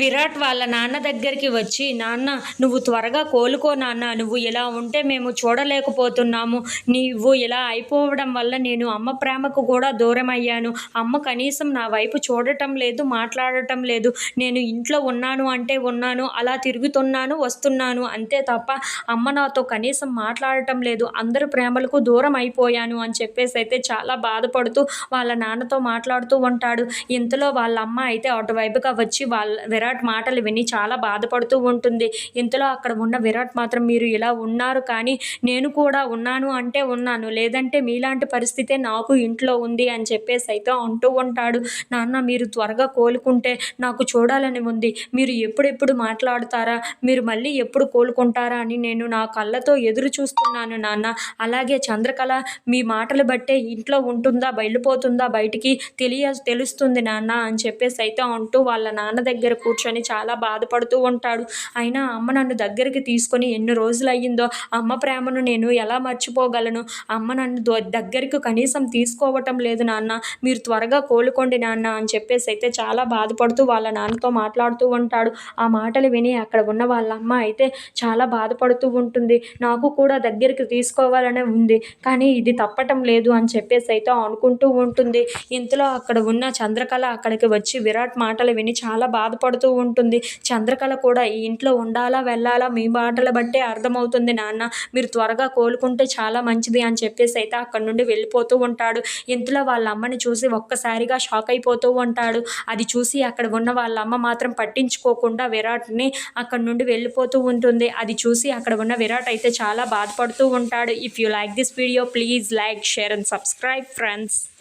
విరాట్ వాళ్ళ నాన్న దగ్గరికి వచ్చి నాన్న నువ్వు త్వరగా కోలుకో నాన్న. నువ్వు ఇలా ఉంటే మేము చూడలేకపోతున్నాము. నీవు ఇలా అయిపోవడం వల్ల నేను అమ్మ ప్రేమకు కూడా దూరం అయ్యాను. అమ్మ కనీసం నా వైపు చూడటం లేదు మాట్లాడటం లేదు. నేను ఇంట్లో ఉన్నాను అంటే ఉన్నాను అలా తిరుగుతున్నాను వస్తున్నాను అంతే తప్ప అమ్మ నాతో కనీసం మాట్లాడటం లేదు. అందరు ప్రేమలకు దూరం అయిపోయాను అని చెప్పేసి అయితే చాలా బాధపడుతూ వాళ్ళ నాన్నతో మాట్లాడుతూ ఉంటాడు. ఇంతలో వాళ్ళ అమ్మ అయితే అటువైపుగా వచ్చి వాళ్ళ విరాట్ మాటలు విని చాలా బాధపడుతూ ఉంటుంది. ఇంతలో అక్కడ ఉన్న విరాట్ మాత్రం మీరు ఇలా ఉన్నారు కానీ నేను కూడా ఉన్నాను అంటే ఉన్నాను. లేదంటే మీలాంటి పరిస్థితే నాకు ఇంట్లో ఉంది అని చెప్పేసి అయితే అంటూ ఉంటాడు. నాన్న మీరు త్వరగా కోలుకుంటే నాకు చూడాలని ఉంది. మీరు ఎప్పుడెప్పుడు మాట్లాడతారా? మీరు మళ్ళీ ఎప్పుడు కోలుకుంటారా అని నేను నా కళ్ళతో ఎదురు చూస్తున్నాను నాన్న. అలాగే చంద్రకళ మీ మాటలు బట్టే ఇంట్లో ఉంటుందా? వెళ్ళిపోతుందా బయటికి తెలియ తెలుస్తుంది నాన్న అని చెప్పేసి అయితే అంటూ వాళ్ళ నాన్న దగ్గర కూర్చొని చాలా బాధపడుతూ ఉంటాడు. అయినా అమ్మ నన్ను దగ్గరికి తీసుకొని ఎన్ని రోజులు అయ్యిందో అమ్మ ప్రేమను నేను ఎలా మర్చిపోగలను? అమ్మ నన్ను దగ్గరికి కనీసం తీసుకోవటం లేదు నాన్న. మీరు త్వరగా కోలుకోండి నాన్న అని చెప్పేసి అయితే చాలా బాధపడుతూ వాళ్ళ నాన్నతో మాట్లాడుతూ ఉంటాడు. ఆ మాటలు విని అక్కడ ఉన్న వాళ్ళ అమ్మ అయితే చాలా బాధపడుతూ ఉంటుంది. నాకు కూడా దగ్గరికి తీసుకోవాలనే ఉంది. కానీ ఇది తప్పటం లేదు అని చెప్పేసి అయితే అనుకుంటూ ఉంటుంది. ఇంతలో అక్కడ ఉన్న చంద్రకళ అక్కడికి వచ్చి విరాట్ మాటలు విని చాలా బాధపడుతూ ఉంటుంది. చంద్రకళ కూడా ఈ ఇంట్లో ఉండాలా వెళ్ళాలా? మీ మాటల బట్టే అర్థమవుతుంది నాన్న. మీరు త్వరగా కోలుకుంటే చాలా మంచిది అని చెప్పేసి అయితే అక్కడి నుండి వెళ్ళిపోతూ ఉంటాడు. ఇంతలో వాళ్ళ అమ్మని చూసి ఒక్కసారిగా షాక్ అయిపోతూ ఉంటాడు. అది చూసి అక్కడ ఉన్న వాళ్ళ అమ్మ మాత్రం పట్టించుకోకుండా విరాట్ని అక్కడ నుండి వెళ్ళిపోతూ ఉంటుంది. అది చూసి అక్కడ ఉన్న విరాట్ అయితే చాలా బాధపడుతూ ఉంటాడు. If you like this video please like share and subscribe friends